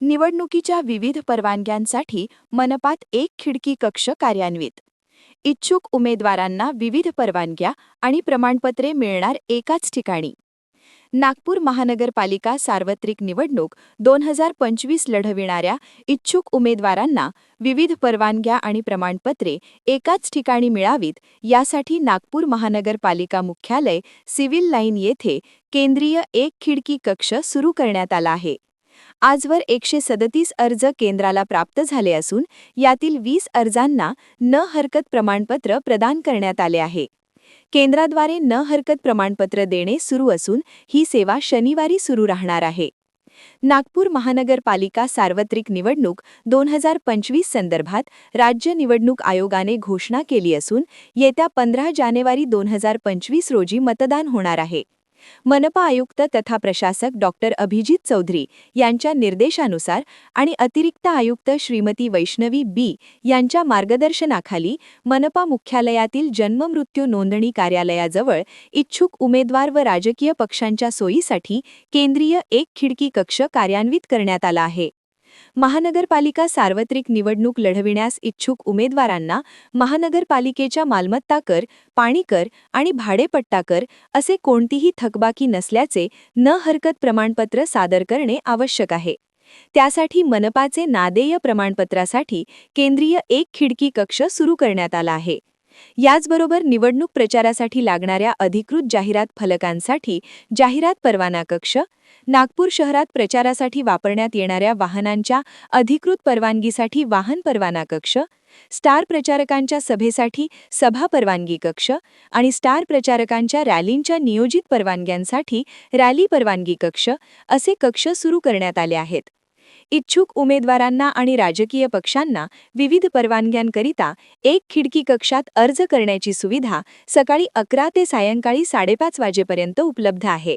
निवडणुकीच्या विविध परवानग्यांसाठी मनपात एक खिडकी कक्ष कार्यान्वित. इच्छुक उमेदवारांना विविध परवानग्या आणि प्रमाणपत्रे मिळणार एकाच ठिकाणी. नागपूर महानगरपालिका सार्वत्रिक निवडणूक दोन हजार पंचवीस लढविणाऱ्या इच्छुक उमेदवारांना विविध परवानग्या आणि प्रमाणपत्रे एकाच ठिकाणी मिळावीत यासाठी नागपूर महानगरपालिका मुख्यालय सिव्हिल लाईन येथे केंद्रीय एक खिडकी कक्ष सुरू करण्यात आला आहे. आजवर एकशे सदतीस अर्ज केंद्राला प्राप्त झाले असून यातील वीस अर्जांना न हरकत प्रमाणपत्र प्रदान करण्यात आले आहे. केंद्राद्वारे न हरकत प्रमाणपत्र देणे सुरू असून ही सेवा शनिवारी सुरू राहणार आहे. नागपूर महानगरपालिका सार्वत्रिक निवडणूक दोन हजार पंचवीस संदर्भात राज्य निवडणूक आयोगाने घोषणा केली असून येत्या पंधरा जानेवारी दोन हजार पंचवीस रोजी मतदान होणार आहे. मनपा आयुक्त तथा प्रशासक डॉक्टर अभिजित चौधरी यांच्या निर्देशानुसार आणि अतिरिक्त आयुक्त श्रीमती वैष्णवी बी यांच्या मार्गदर्शनाखाली मनपा मुख्यालयातील जन्ममृत्यू नोंदणी कार्यालयाजवळ इच्छुक उमेदवार व राजकीय पक्षांच्या सोयीसाठी केंद्रीय एक खिडकी कक्ष कार्यान्वित करण्यात आला आहे. महानगरपालिका सार्वत्रिक निवडणूक लढविण्यास इच्छुक उमेदवारांना महानगरपालिकेच्या मालमत्ता कर पाणी कर आणि भाडेपट्टा कर असे कोणतीही थकबाकी नसल्याचे न हरकत प्रमाणपत्र सादर करणे आवश्यक आहे. त्यासाठी मनपाचे नादेय प्रमाणपत्रासाठी केंद्रीय एक खिडकी कक्ष सुरू करण्यात आला आहे. याचबरोबर निवडणूक प्रचारासाठी लागणाऱ्या अधिकृत जाहिरात फलकांसाठी जाहिरात परवाना कक्ष नागपूर शहरात प्रचारासाठी वापरण्यात येणाऱ्या वाहनांच्या अधिकृत परवानगीसाठी वाहन परवाना कक्ष स्टार प्रचारकांच्या सभेसाठी सभा परवानगी कक्ष आणि स्टार प्रचारकांच्या रॅलींच्या नियोजित परवानग्यांसाठी रॅली परवानगी कक्ष असे कक्ष सुरू करण्यात आले आहेत. इच्छुक उमेदवारांना आणि राजकीय पक्षांना विविध परवानग्यांकरिता एक खिडकी कक्षात अर्ज करण्याची सुविधा सकाळी अकरा ते सायंकाळी साडेपाच वाजेपर्यंत उपलब्ध आहे.